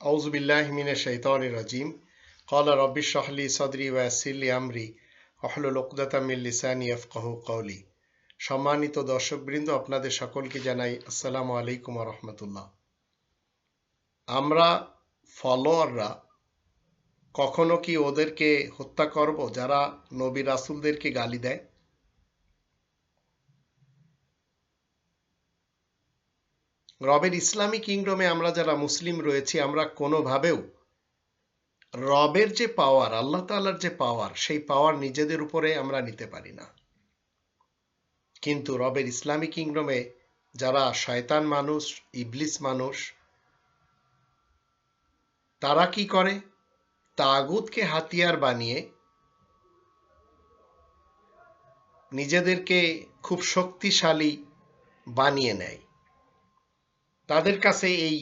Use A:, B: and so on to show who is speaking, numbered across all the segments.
A: أعوذ بالله من الشيطان الرجيم قال رب اشرح لي صدري ويسر لي أمري واحلل عقدة من লিসানি يفقهوا قولي সম্মানিত দর্শকবৃন্দ আপনাদের সকলকে জানাই আসসালামু আলাইকুম রহমতুল্লাহ আমরা ফলোয়াররা কখনো কি ওদেরকে হত্যা করব যারা নবী রাসুলদেরকে গালি দেয় রবের ইসলামী কিংডমে আমরা যারা মুসলিম রয়েছি, আমরা কোনোভাবেও রবের যে পাওয়ার আল্লাহ তাল্লার যে পাওয়ার সেই পাওয়ার নিজেদের উপরে আমরা নিতে পারি না। কিন্তু রবের ইসলামী কিংডমে যারা শয়তান মানুষ, ইবলিস মানুষ, তারা কি করে? তাগুতকে হাতিয়ার বানিয়ে নিজেদেরকে খুব শক্তিশালী বানিয়ে নেয়। তাদের কাছে এই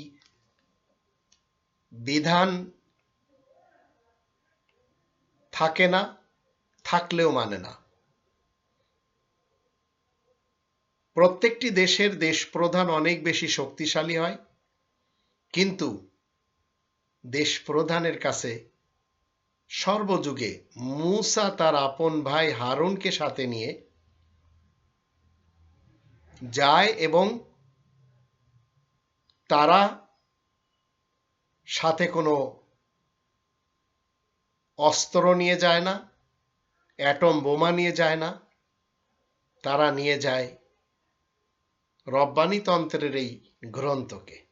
A: বিধান থাকে না, থাকলেও মানে না। প্রত্যেকটি দেশের দেশ প্রধান অনেক বেশি শক্তিশালী হয়, কিন্তু দেশ প্রধানের কাছে সর্বযুগে মুসা তার আপন ভাই হারুনকে সাথে নিয়ে যায় এবং তারা সাথে কোনো অস্ত্র নিয়ে যায় না, অ্যাটম বোমা নিয়ে যায় না, তারা নিয়ে যায় রব্বানি তন্ত্রের এই গ্রন্থকে।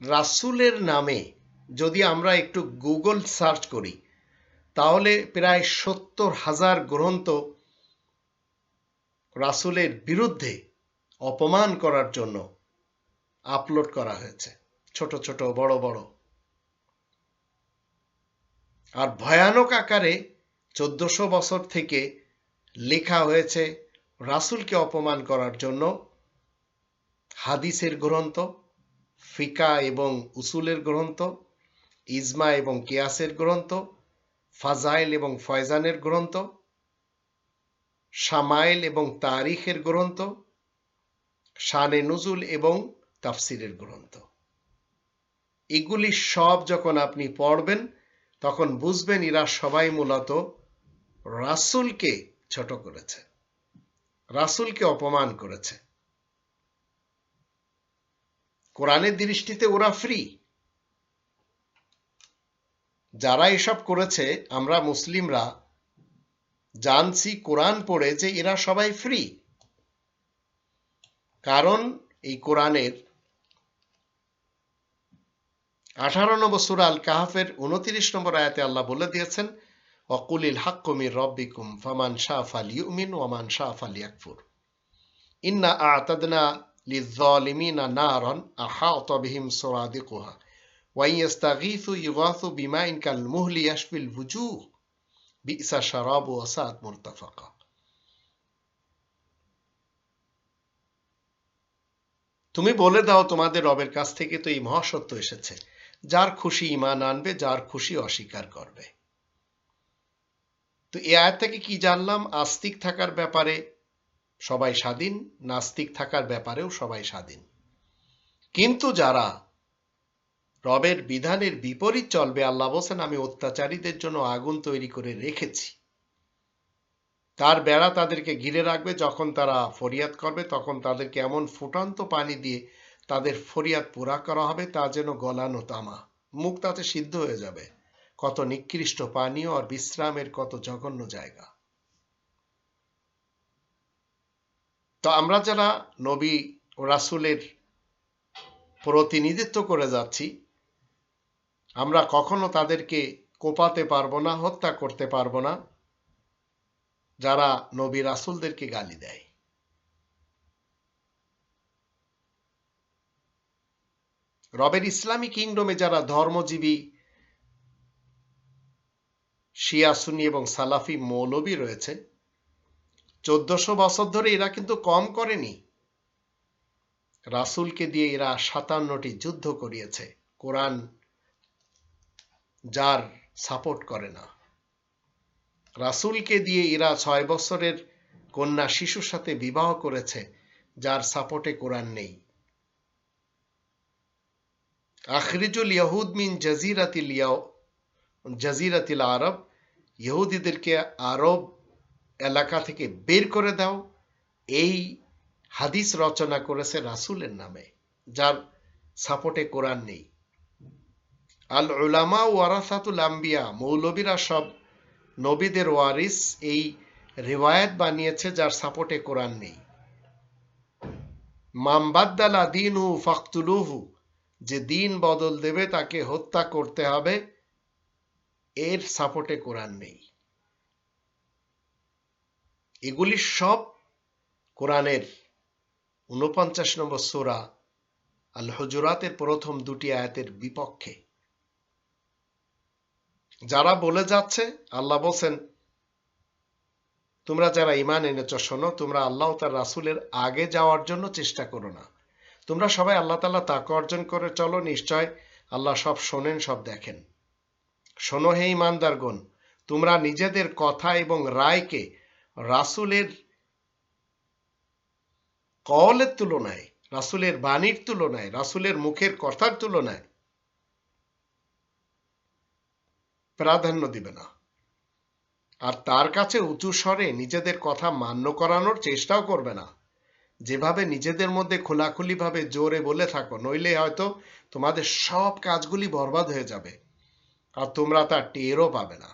A: রাসুলের নামে যদি আমরা একটু গুগল সার্চ করি, তাহলে প্রায় সত্তর হাজার গ্রন্থ রাসুলের বিরুদ্ধে অপমান করার জন্য আপলোড করা হয়েছে। ছোট ছোট, বড় বড়। আর ভয়ানক আকারে চোদ্দশো বছর থেকে লেখা হয়েছে, রাসুলকে অপমান করার জন্য হাদিসের গ্রন্থ, ফিকা এবং উসুলের গ্রন্থ, ইজমা এবং কেয়াসের গ্রন্থ, ফাজাইল এবং ফয়জানের গ্রন্থ সামাইল এবং তারিখের গ্রন্থ, শানে নজুল এবং তাফসিরের গ্রন্থ। এগুলি সব যখন আপনি পড়বেন, তখন বুঝবেন এরা সবাই মূলত রাসুলকে ছোট করেছে, রাসুলকে অপমান করেছে। কোরআনের দৃষ্টিতে ওরা ফ্রি যারা এসব করেছে, আমরা মুসলিমরা জানছি, কোরআন পড়ে যে এরা সবাই ফ্রি কারণ এই কোরআনের আঠারো নম্বর সুরা আল কাহাফের উনত্রিশ নম্বর আয়াতে আল্লাহ বলে দিয়েছেন, অকুলিল হাক্কুমির রব্বিকুম ফামান শাহ আল ইউমিন ওয়ামান শাহ আল ইয়াকফুর ইন্না আতাদনা লিজালিমিনা নারন আহাত বিহিম সুরাদিকুহা। ওয়াই ইস্তাগীথু ইগাথু বিমাইন কাল মুহলি ইয়াশফিল বুজুহ বিসা শারাব ওয়াসাত মুরতাফাকা তুমি বলে দাও তোমাদের রবের কাছ থেকে তো এই মহাসত্য এসেছে। যার খুশি ইমান আনবে, যার খুশি অস্বীকার করবে। তো এ আয়াত থেকে কি জানলাম? আস্তিক থাকার ব্যাপারে সবাই স্বাধীন, নাস্তিক থাকার ব্যাপারেও সবাই স্বাধীন। কিন্তু যারা রবের বিধানের বিপরীত চলবে আল্লাহ বলছেন, আমি অত্যাচারীদের জন্য আগুন তৈরি করে রেখেছি। তার বেড়া তাদেরকে ঘিরে রাখবে, যখন তারা ফরিয়াদ করবে, তখন তাদেরকে এমন ফুটান্ত পানি দিয়ে তাদের ফরিয়াদ পুরা করা হবে, তা যেন গলানো তামা। মুখ তাতে সিদ্ধ হয়ে যাবে। কত নিকৃষ্ট পানীয় আর বিশ্রামের কত জঘন্য জায়গা। তো আমরা যারা নবী ও রাসুলের প্রতিনিধিত্ব করে যাচ্ছি আমরা কখনো তাদেরকে কোপাতে পারব না, হত্যা করতে পারব না, যারা নবী রাসুলদেরকে গালি দেয়। রবের ইসলামী কিংডমে যারা ধর্মজীবী, শিয়া সুনি এবং সালাফি মৌলবি রয়েছে, চোদ্দশো বছর ধরে এরা কিন্তু কম করেনি। রাসুলকে দিয়ে এরা সাতান্নটি যুদ্ধ করিয়েছে। কোরআন যার সাপোর্ট করে না। রাসুলকে দিয়ে এরা ছয় বছরের কন্যা শিশুর সাথে বিবাহ করেছে, যার সাপোর্টে কোরআন নেই। আখরিজুল ইয়াহুদ মিন জাজিরাতিল জাজিরাতিল আরব, ইহুদিদেরকে আরব এলাকা থেকে বের করে দাও। এই হাদিস রচনা করেছে রাসুলের নামে, যার সাপোর্টে কোরআন নেই। আল উলামা ওয়ারাসাতুল আম্বিয়া, মৌলবীরা সব নবীদের ওয়ারিস এই রিওয়ায়াত বানিয়েছে যার সাপোর্টে কোরআন নেই। মামবাদ্দালা দিন ফাকতুলুহু, যে দিন বদল দেবে তাকে হত্যা করতে হবে, এর সাপোর্টে কোরআন নেই। এগুলি সব কোরআনের উনপঞ্চাশ নম্বর সোরা আল হজুরাতের প্রথম দুটি আয়াতের বিপক্ষে। যারা বলে যাচ্ছে, আল্লাহ বলছেন, তোমরা যারা ইমান এনেছ, শোনো, তোমরা আল্লাহ তার রাসুলের আগে যাওয়ার জন্য চেষ্টা করো না। তোমরা সবাই আল্লাহ তাল্লাহ তাকে অর্জন করে চলো, নিশ্চয় আল্লাহ সব শোনেন, সব দেখেন। শোনো হে ইমানদারগণ তোমরা নিজেদের কথা এবং রায়কে রাসুলের কলের তুলনায়, রাসুলের বাণীর তুলনায়, রাসুলের মুখের কথার তুলনায় প্রাধান্য দিবে না। আর তার কাছে উঁচু স্বরে নিজেদের কথা মান্য করানোর চেষ্টাও করবে না। যেভাবে নিজেদের মধ্যে খোলাখুলিভাবে জোরে বলে থাকো, নইলে হয়তো তোমাদের সব কাজগুলি বরবাদ হয়ে যাবে আর তোমরা তা টেরও পাবে না।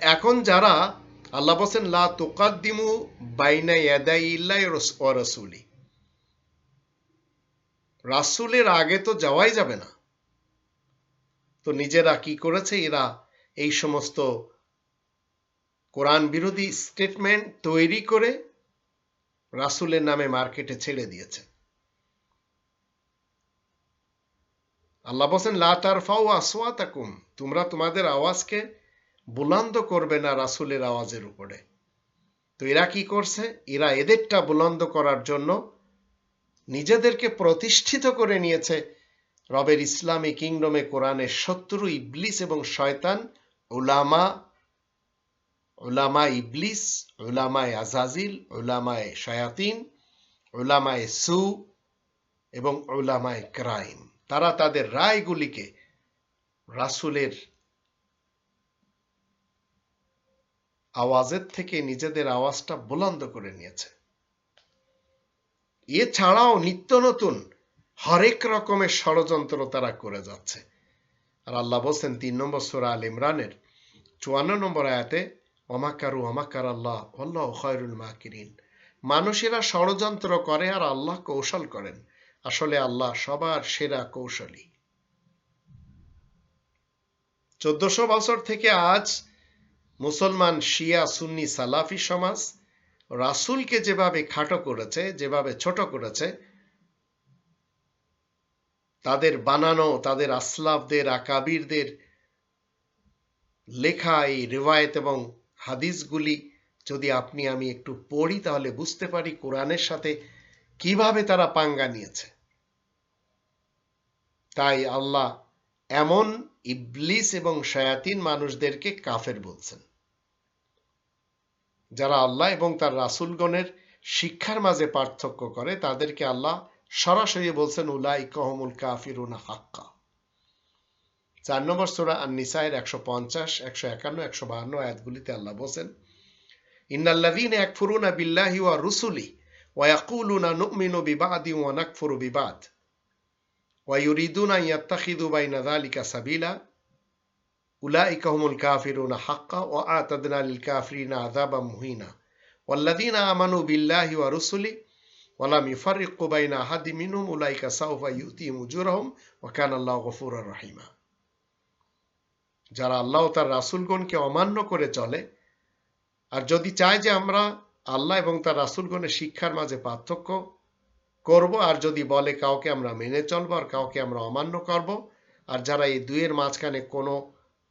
A: এখন যারা আল্লাহ বলছেন, লা তোকাদ্দিমু বাইনা ইয়াদাই ইল্লাই রসুলি। রাসুলের আগে তো যাওয়াই যাবে না। তো নিজেরা কি করেছে? এরা এই সমস্ত কোরআন বিরোধী স্টেটমেন্ট তৈরি করে রাসুলের নামে মার্কেটে ছেড়ে দিয়েছে। আল্লাহ বলছেন, লা তারফাও আসওয়াতাকুম। তোমরা তোমাদের আওয়াজকে বুলন্দ করবে না রাসুলের আওয়াজের উপরে। তো এরা কি করছে? এরা এদেরটা বুলন্দ করার জন্য নিজেদেরকে প্রতিষ্ঠিত করে নিয়েছে। রবের ইসলামী কিংডমে কোরআনের শত্রু ইবলিস এবং শয়তান ওলামা ওলামা ইবলিস ওলামায় আজাজিল ওলামায় শয়াতিন ওলামায় সু এবং ওলামায় ক্রাইম। তারা তাদের রায়গুলিকে রাসুলের আওয়াজের থেকে নিজেদের আওয়াজটা বুলন্দ করে নিয়েছে। এছাড়াও নিত্য নতুন হরেক রকমের ষড়যন্ত্র তারা করে যাচ্ছে। আর আল্লাহ বলছেন, তিন নম্বর সোরা আল ইমরানের চুয়ান্ন নম্বর আয়াতে অমাকারু অমাকার আল্লাহ আল্লাহ খয়রুল মাকিরিন। মানুষেরা ষড়যন্ত্র করে আর আল্লাহ কৌশল করেন। আসলে আল্লাহ সবার সেরা কৌশলী। চোদ্দশো বছর থেকে আজ মুসলমান শিয়া, সুন্নি, সালাফি সমাজ রাসুলকে যেভাবে খাটো করেছে, যেভাবে ছোট করেছে তাদের বানানো, তাদের আসলাফদের, আকাবিরদের লেখা এই রেওয়ায়ত এবং হাদিসগুলি যদি আপনি আমি একটু পড়ি তাহলে বুঝতে পারি কোরআনের সাথে কীভাবে তারা পাঙ্গা নিয়েছে। তাই আল্লাহ এমন ইবলিস এবং শায়াতিন মানুষদেরকে কাফের বলছেন, যারা আল্লাহ এবং তার রাসুলগণের শিক্ষার মাঝে পার্থক্য করে, তাদেরকে আল্লাহ সরাসরি বলছেন উলাই কহমুল কাফিরুনা হাক্কা চার নম্বর সোরা আর নিসাইয়ের একশো পঞ্চাশ একশো একান্ন একশো বাহান্ন আয়াতগুলিতে আল্লাহ বলছেন ইন্নাল্লাদিন এক ফুরুনা বিল্লাহি ওয়া রুসুলি ওয়াকুলুনা নুমিনু বিবাদি ওয়া নাকফুরু বিবাদ ويريدون أن يتخذوا بين ذلك سبيلا أولئك هم الكافرون حقا وأعتدنا للكافرين عذابا مهينا والذين آمنوا بالله ورسله ওয়ালাম যারা আল্লাহ তার রাসুলগণকে অমান্য করে চলে, আর যদি চায় যে আমরা আল্লাহ এবং তার রাসুলগণের শিক্ষার মাঝে পার্থক্য করব, আর যদি বলে কাউকে আমরা মেনে চলব আর কাউকে আমরা অমান্য করব, আর যারা এই দুয়ের মাঝখানে কোনো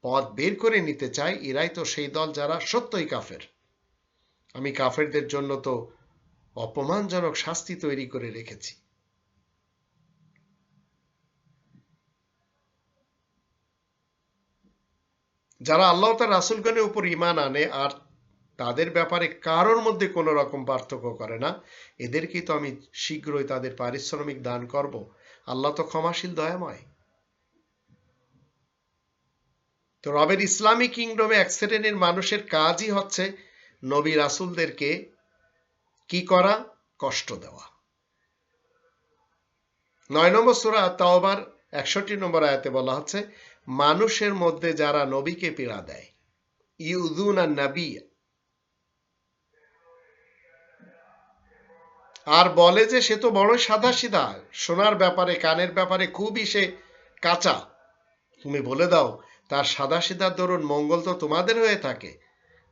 A: পথ বের করে নিতে চায়, এরাই তো সেই দল যারা সত্যই কাফের। আমি কাফেরদের জন্য তো অপমানজনক শাস্তি তৈরি করে রেখেছি। যারা আল্লাহ তার রাসুলগণের উপর ইমান আনে আর তাদের ব্যাপারে কারোর মধ্যে কোনো রকম পার্থক্য করে না এদেরকেই তো আমি শীঘ্রই তাদের পারিশ্রমিক দান করব। আল্লাহ তো ক্ষমাশীল, দয়াময়। তো রবের ইসলামী কিংডমে এক শ্রেণির মানুষের কাজই হচ্ছে নবী রাসুলদেরকে কি করা? কষ্ট দেওয়া। নয় নম্বর সুরা তাওবার, একষট্টি নম্বর আয়াতে বলা হচ্ছে, মানুষের মধ্যে যারা নবীকে পীড়া দেয় ইউদুন আর নবী। আর বলে যে সে তো বড় সাদা সিধা সোনার ব্যাপারে, কানের ব্যাপারে খুবই সে কাঁচা। তুমি বলে দাও, তার সাদা সিধার দরুন মঙ্গল তো তোমাদের হয়ে থাকে।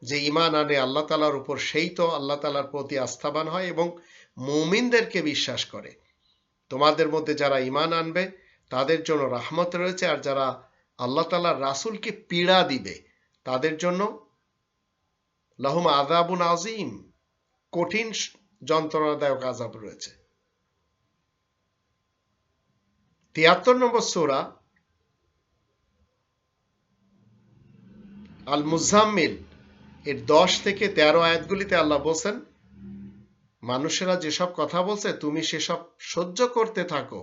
A: যে ইমান আনে, আল্লাহ তালার উপর সেই তো আল্লাহ তালার প্রতি আস্থাবান হয় এবং মুমিনদেরকে বিশ্বাস করে। তোমাদের মধ্যে যারা ইমান আনবে, তাদের জন্য রাহমত রয়েছে আর যারা আল্লাহ তালার রাসুলকে পীড়া দিবে, তাদের জন্য লাহুম আজাবুন আজিম কঠিন যন্ত্রণাদায়ক আজাব রয়েছে। তিয়াত্তর নম্বর সোরা আল মুজাম্মিল এর দশ থেকে তেরো আয়াতগুলিতে আল্লাহ বলছেন, মানুষেরা যেসব কথা বলছে, তুমি সেসব সহ্য করতে থাকো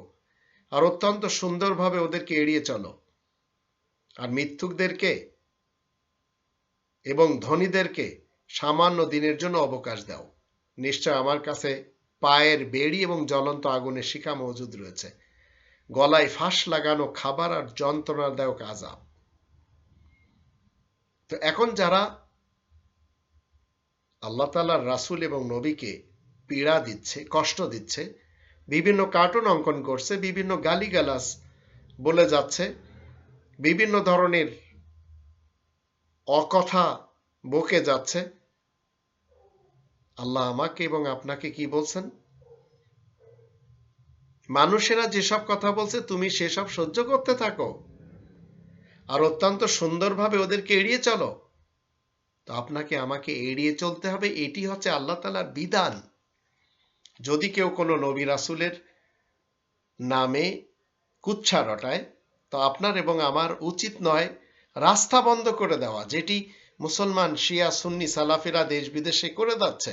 A: আর অত্যন্ত সুন্দরভাবে ওদেরকে এড়িয়ে চলো। আর মিথ্যুকদেরকে এবং ধনীদেরকে সামান্য দিনের জন্য অবকাশ দাও। নিশ্চয় আমার কাছে পায়ের বেড়ি এবং জ্বলন্ত আগুনের শিখা মজুদ রয়েছে। গলায় ফাঁস লাগানো খাবার আর যন্ত্রণাদায়ক আজাব তো এখন যারা আল্লাহ তালার রাসুল এবং নবীকে পীড়া দিচ্ছে, কষ্ট দিচ্ছে, বিভিন্ন কার্টুন অঙ্কন করছে, বিভিন্ন গালিগালাস বলে যাচ্ছে, বিভিন্ন ধরনের অকথা বকে যাচ্ছে। আল্লাহ আমাকে এবং আপনাকে কি বলছেন? মানুষেরা যেসব কথা বলছে, তুমি সেসব সহ্য করতে থাকো। আর অত্যন্ত সুন্দরভাবে ওদেরকে এড়িয়ে চলো। তো আপনাকে আমাকে এড়িয়ে চলতে হবে। এটি হচ্ছে আল্লাহ তালার বিধান। যদি কেউ কোনো নবী রাসুলের নামে কুচ্ছা রটায়, তো আপনার এবং আমার উচিত নয় রাস্তা বন্ধ করে দেওয়া, যেটি মুসলমান, শিয়া, সুন্নি, সালাফিরা দেশ বিদেশে করে যাচ্ছে।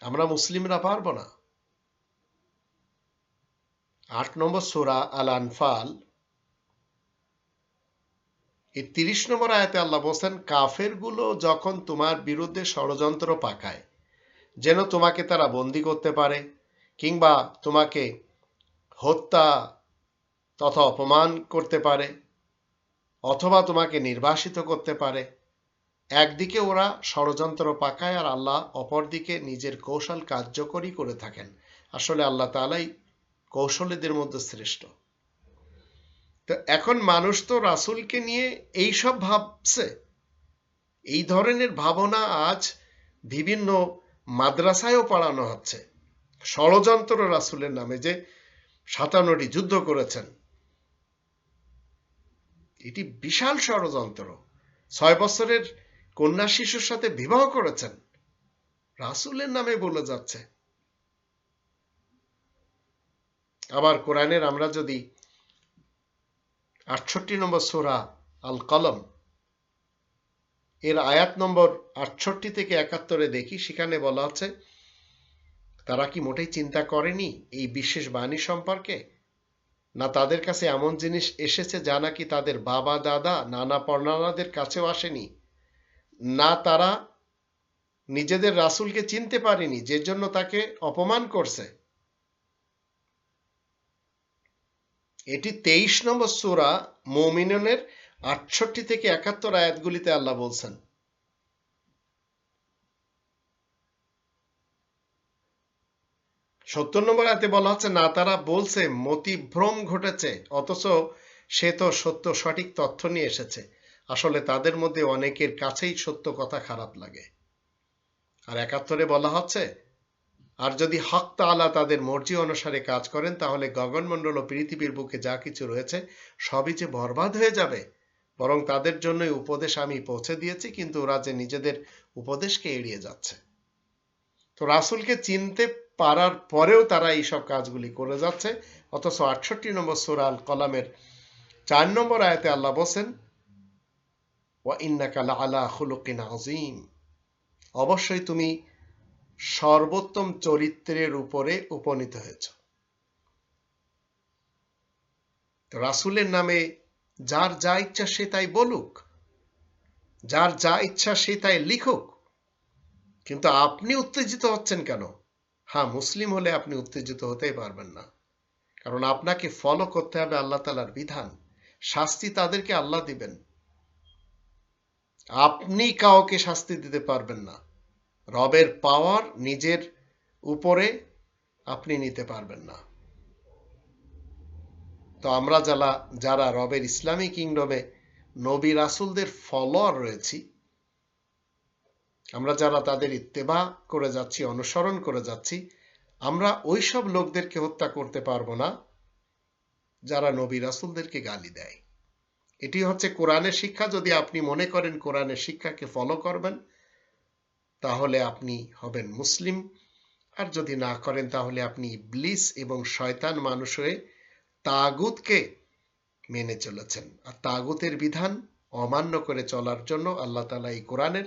A: আমরা মুসলিমরা পারব না। আট নম্বর সোরা আল আনফাল এই তিরিশ নম্বর আয়াতে আল্লাহ বলছেন কাফেরগুলো যখন তোমার বিরুদ্ধে ষড়যন্ত্র পাকায়, যেন তোমাকে তারা বন্দি করতে পারে, কিংবা তোমাকে হত্যা তথা অপমান করতে পারে, অথবা তোমাকে নির্বাসিত করতে পারে, একদিকে ওরা ষড়যন্ত্র পাকায় আর আল্লাহ অপরদিকে নিজের কৌশল কার্যকরী করে থাকেন। আসলে আল্লাহ তালাই কৌশলীদের মধ্যে শ্রেষ্ঠ। তো এখন মানুষ তো রাসুলকে নিয়ে এইসব ভাবছে। এই ধরনের ভাবনা আজ বিভিন্ন মাদ্রাসায়ও পড়ানো হচ্ছে। ষড়যন্ত্র রাসুলের নামে যে সাতান্নটি যুদ্ধ করেছেন। এটি বিশাল ষড়যন্ত্র। ছয় বছরের কন্যা শিশুর সাথে বিবাহ করেছেন। রাসুলের নামে বলে যাচ্ছে। আবার কোরআনের আমরা যদি আটষট্টি নম্বর সোরা আল কলম এর আয়াত নম্বর আটষট্টি থেকে একাত্তরে দেখি, সেখানে বলা আছে, তারা কি মোটেই চিন্তা করেনি এই বিশেষ বাণী সম্পর্কে? না তাদের কাছে এমন জিনিস এসেছে যা নাকি তাদের বাবা, দাদা, নানা পর্ণানাদের কাছেও আসেনি? না তারা নিজেদের রাসুলকে চিনতে পারেনি যে জন্য তাকে অপমান করছে? এটি তেইশ নম্বর সুরা মৌমিনের আটষট্টি থেকে একাত্তর আয়াতগুলিতে আল্লাহ বলছেন। সত্তর নম্বর আয়াতে বলা হচ্ছে, না তারা বলছে, মতিভ্রম ঘটেছে, অথচ সে তো সত্য, সঠিক তথ্য নিয়ে এসেছে। আসলে তাদের মধ্যে অনেকের কাছেই সত্য কথা খারাপ লাগে। আর একাত্তরে বলা হচ্ছে আর যদি হক তালা তাদের মর্জি অনুসারে কাজ করেন, তাহলে গগনমণ্ডল ও পৃথিবীর বুকে যা কিছু রয়েছে, সবই যে বরবাদ হয়ে যাবে। বরং তাদের জন্যই উপদেশ আমি পৌঁছে দিয়েছি, কিন্তু ওরা যে নিজেদের উপদেশকে এড়িয়ে যাচ্ছে। তো রাসুলকে চিনতে পারার পরেও তারা এইসব কাজগুলি করে যাচ্ছে। অথচ আটষট্টি নম্বর সুরাল কলামের চার নম্বর আয়াতে আল্লাহ বসেন ওয়া ইন্নাকা লাআলা খুলুকিন আযীম। অবশ্যই তুমি সর্বোত্তম চরিত্রের উপরে উপনীত হয়েছ। রাসূলের নামে যার যা ইচ্ছা সে তাই বলুক, যার যা ইচ্ছা সে তাই লিখুক। কিন্তু আপনি উত্তেজিত হচ্ছেন কেন? হ্যাঁ মুসলিম হলে আপনি উত্তেজিত হতেই পারবেন না। কারণ আপনাকে ফলো করতে হবে আল্লাহ তালার বিধান। শাস্তি তাদেরকে আল্লাহ দিবেন। আপনি কাউকে শাস্তি দিতে পারবেন না। রবের পাওয়ার নিজের উপরে আপনি নিতে পারবেন না। তো আমরা যারা যারা রবের ইসলামী কিংডমে নবী রাসুলদের ফলোয়ার রয়েছি, আমরা যারা তাদের ইত্তেবা করে যাচ্ছি, অনুসরণ করে যাচ্ছি, আমরা ওইসব লোকদেরকে হত্যা করতে পারব না যারা নবী রাসুলদেরকে গালি দেয়। এটি হচ্ছে কোরআনের শিক্ষা। যদি আপনি মনে করেন কোরআনের শিক্ষাকে ফলো করবেন তাহলে আপনি হবেন মুসলিম। আর যদি না করেন, তাহলে আপনি ইবলিস এবং শয়তান মানুষ হয়ে তাগুতকে মেনে চলেছেন। আর তাগুতের বিধান অমান্য করে চলার জন্য আল্লাহ তালা এই কোরআনের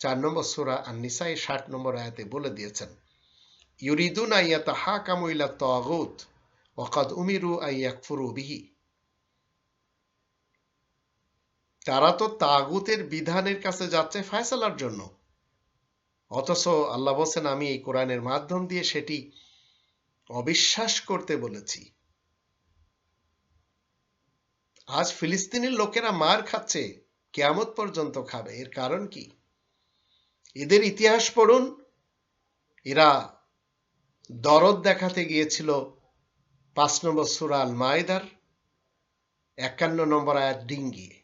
A: চার নম্বর সুরা আর নিসাই ষাট নম্বর আয়াতে বলে দিয়েছেন, ইউরিদুন আইয়াতা হা কামুইলা তাগুত ওকাদ উমিরু আইয়াকফুরু বিহি। তারা তো তাগুতের বিধানের কাছে যাচ্ছে ফয়সালার জন্য। অথচ আল্লাহ বলছেন, আমি এই কোরআনের মাধ্যম দিয়ে সেটি অবিশ্বাস করতে বলেছি। আজ ফিলিস্তিনের লোকেরা মার খাচ্ছে, কেয়ামত পর্যন্ত খাবে। এর কারণ কি? এদের ইতিহাস পড়ুন। এরা দরদ দেখাতে গিয়েছিল পাঁচ নম্বর সুরাল মায়দার একান্ন নম্বর আয়াত ডিঙ্গিয়ে।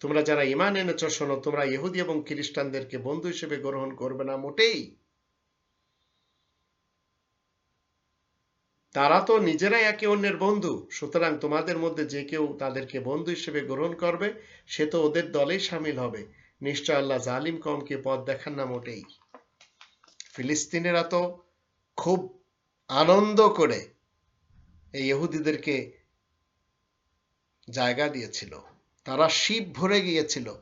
A: তোমরা যারা ইমান এনেছ, শোনো, তোমরা ইহুদি এবং খ্রিস্টানদেরকে বন্ধু হিসেবে গ্রহণ করবে না মোটেই। তারা তো নিজেরাই একে অন্যের বন্ধু, সুতরাং তোমাদের মধ্যে যে কেউ তাদেরকে বন্ধু হিসেবে গ্রহণ করবে, সে তো ওদের দলেই সামিল হবে। নিশ্চয় আল্লাহ জালিম কমকে পথ দেখান না মোটেই। ফিলিস্তিনেরা তো খুব আনন্দ করে এই ইহুদিদেরকে জায়গা দিয়েছিল। তারা শিপ ভরে গিয়েছিল।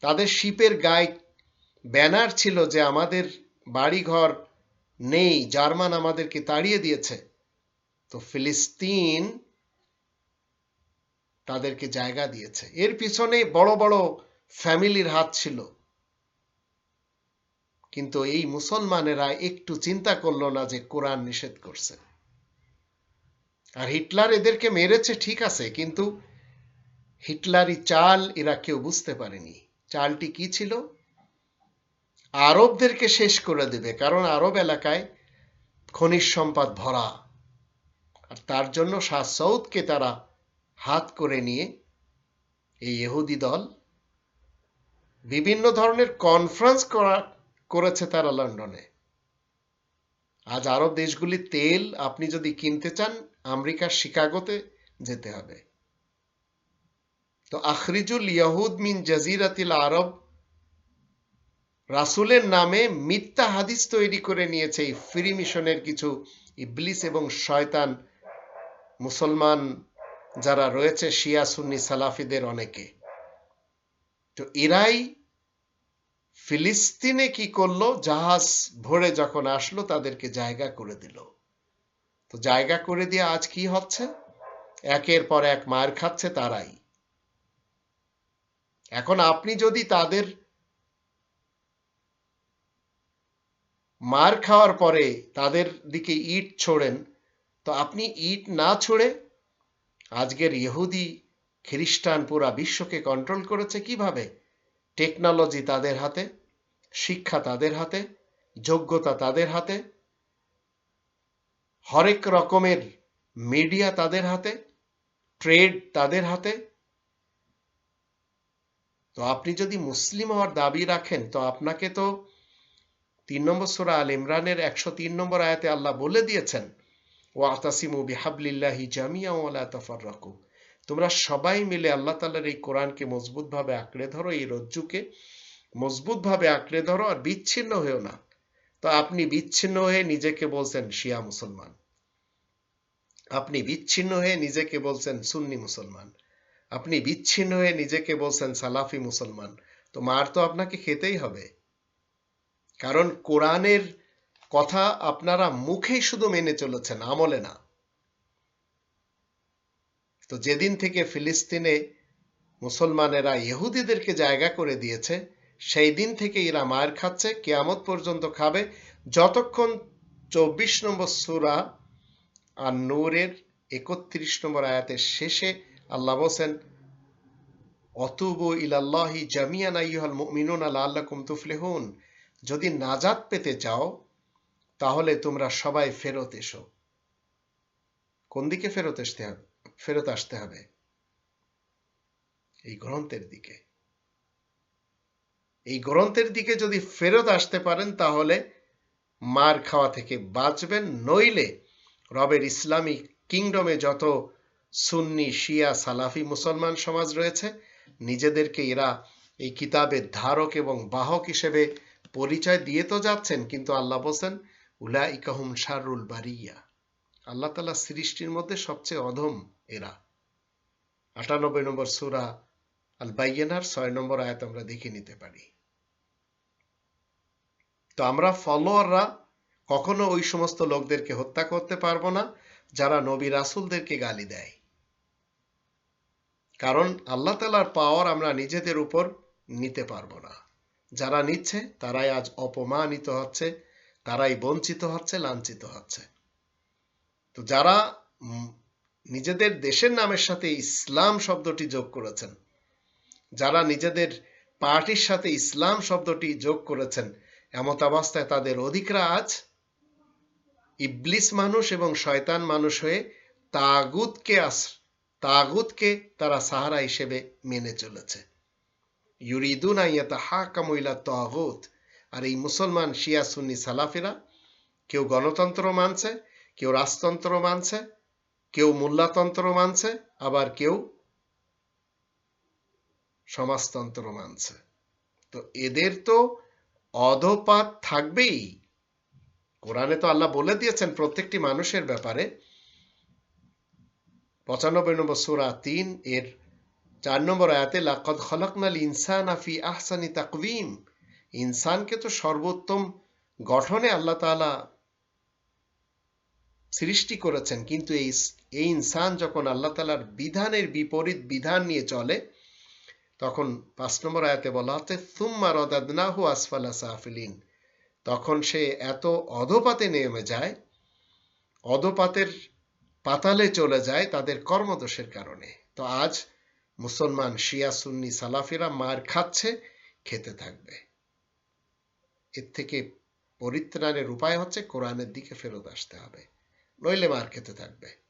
A: তাদের শিপের গায়ে ব্যানার ছিল যে আমাদের বাড়িঘর নেই, জার্মান আমাদেরকে তাড়িয়ে দিয়েছে। তো ফিলিস্তিন তাদেরকে জায়গা দিয়েছে। এর পিছনে বড় বড় ফ্যামিলির হাত ছিল। কিন্তু এই মুসলমানেরা একটু চিন্তা করল না যে কোরআন নিষেধ করছে। আর হিটলার এদেরকে মেরেছে, ঠিক আছে, কিন্তু হিটলারি চাল এরা কেউ বুঝতে পারেনি। চালটি কি ছিল? আরবদেরকে শেষ করে দেবে, কারণ আরব এলাকায় খনিজ সম্পদ ভরা। আর তার জন্য শাহ সৌদকে তারা হাত করে নিয়ে এই ইহুদি দল বিভিন্ন ধরনের কনফারেন্স করা, করেছে তারা লন্ডনে। আজ আরব দেশগুলি তেল আপনি যদি কিনতে চান, আমেরিকার শিকাগোতে যেতে হবে। তো আখরিজুল ইয়াহুদ মিন জাজিরাতিল আরব রাসুলের নামে মিথ্যা হাদিস তৈরি করে নিয়েছে এই ফ্রি মিশনের কিছু ইবলিস এবং শয়তান মুসলমান যারা রয়েছে শিয়া, সুন্নি, সালাফিদের অনেকে। তো এরাই ফিলিস্তিনে কি করল? জাহাজ ভরে যখন আসলো, তাদেরকে জায়গা করে দিল। তো জায়গা করে দিয়ে আজ কি হচ্ছে? একের পর এক মার খাচ্ছে তারাই। এখন আপনি যদি তাদের মার খাওয়ার পরে তাদের দিকে ইট ছোড়েন, তো আপনি ইট না ছুড়ে আজকের ইহুদি খ্রিস্টান পুরা বিশ্বকে কন্ট্রোল করেছে কীভাবে? টেকনোলজি তাদের হাতে, শিক্ষা তাদের হাতে, যোগ্যতা তাদের হাতে, হরেক রকমের মিডিয়া তাদের হাতে ট্রেড তাদের হাতে তো আপনি যদি মুসলিম হওয়ার দাবি রাখেন, তো আপনাকে তো তিন নম্বর সুরা আল ইমরানের একশো তিন নম্বর আয়াতে আল্লাহ বলে দিয়েছেন ও আতাসিমু বিহাবলিল্লাহি জামিয়া ও ওয়ালা তাফাররাকু। তোমরা সবাই মিলে আল্লাহ তাআলার এই কোরআনকে মজবুতভাবে আঁকড়ে ধরো, এই রজ্জুকে মজবুতভাবে আঁকড়ে ধরো আর বিচ্ছিন্ন হয়েও না। তো আপনি বিচ্ছিন্ন হয়ে নিজেকে বলছেন শিয়া মুসলমান। আপনি বিচ্ছিন্ন হয়ে নিজেকে বলছেন সুন্নি মুসলমান। আপনি বিচ্ছিন্ন হয়ে নিজেকে বলছেন সালাফি মুসলমান, তো মার তো আপনাকে খেতেই হবে। কারণ কোরআনের কথা আপনারা মুখেই শুধু মেনে চলেছেন, আমলে না। তো যেদিন থেকে ফিলিস্তিনে মুসলমানেরা ইহুদিদেরকে জায়গা করে দিয়েছে, সেই দিন থেকে এরা মায়ের খাচ্ছে, কেয়ামত পর্যন্ত খাবে। যতক্ষণ চব্বিশ নম্বর সুরা আর নূরের একত্রিশ নম্বর আয়াতের শেষে আল্লাহ বলছেন, অতুবু ইলাল্লাহি জামিয়ান আইয়ুহাল মুমিনুন লাআল্লাকুম তুফলিহুন। যদি নাজাত পেতে চাও, তাহলে তোমরা সবাই ফেরত এসো। কোন দিকে ফেরত আসতে হবে? ফেরত আসতে হবে এই গ্রন্থের দিকে। এই গ্রন্থের দিকে যদি ফেরত আসতে পারেন, তাহলে মার খাওয়া থেকে বাঁচবেন, নইলে রবের ইসলামিক কিংডমে যত সুন্নি, শিয়া, সালাফি, মুসলমান সমাজ রয়েছে। নিজেদেরকে এরা এই কিতাবের ধারক এবং বাহক হিসেবে পরিচয় দিয়ে তো যাচ্ছেন, কিন্তু আল্লাহ বলছেন উলা ইকাহুম শারুল বারিয়া। আল্লাহ তালা সৃষ্টির মধ্যে সবচেয়ে অধম এরা। আটানব্বই নম্বর সুরা আল বাইয়েনার ছয় নম্বর আয়াত আমরা দেখে নিতে পারি। তো আমরা ফলোয়াররা কখনো ওই সমস্ত লোকদেরকে হত্যা করতে পারব না, যারা নবী রাসুলদেরকে গালি দেয়। কারণ আল্লাহ তালার পাওয়ার আমরা নিজেদের উপর নিতে পারব না। যারা নিচ্ছে, তারাই আজ অপমানিত হচ্ছে, তারাই বঞ্চিত হচ্ছে, লাঞ্ছিত হচ্ছে। তো যারা নিজেদের দেশের নামের সাথে ইসলাম শব্দটি যোগ করেছেন, যারা নিজেদের পার্টির সাথে ইসলাম শব্দটি যোগ করেছেন, এমত অবস্থায় তাদের অধিকরা আজ ইবলিস মানুষ এবং শয়তান মানুষ হয়ে তাগুতকে আস তাগুতকে তারা সাহারা হিসেবে মেনে চলেছে। ইউরিদুন আইয়াতা হা কামইলা তাগুত। আর এই মুসলমান শিয়া সুন্নি সালাফিরা কেউ গণতন্ত্র মানছে, কেউ রাজতন্ত্র মানছে, কেউ মোল্লাতন্ত্র মানছে, আবার কেউ সমাজতন্ত্র মানছে। তো এদের তো অধপাত থাকবেই। কোরআনে তো আল্লাহ বলে দিয়েছেন প্রত্যেকটি মানুষের ব্যাপারে পঁচানব্বই নম্বর সুরা তিন এর চার নম্বর আয়াতে, লাকদ খলকনাল ইনসান আফি আহসানি তাকবিম ইনসানকে তো সর্বোত্তম গঠনে আল্লাহ তাআলা সৃষ্টি করেছেন, কিন্তু এই এই ইনসান যখন আল্লাহ তালার বিধানের বিপরীত বিধান নিয়ে চলে, তখন পাঁচ নম্বর আয়াতে বলা হচ্ছে সুম্মা রদাদনাহু আসফালা সাফিলিন। তখন সে এত অধপাতে নেমে যায়, অধপাতের পাতালে চলে যায় তাদের কর্মদোষের কারণে। তো আজ মুসলমান শিয়া সুন্নি সালাফিরা মার খাচ্ছে, খেতে থাকবে। এর থেকে পরিত্রাণের উপায় হচ্ছে কোরআনের দিকে ফেরত আসতে হবে। নইলে মার খেতে থাকবে।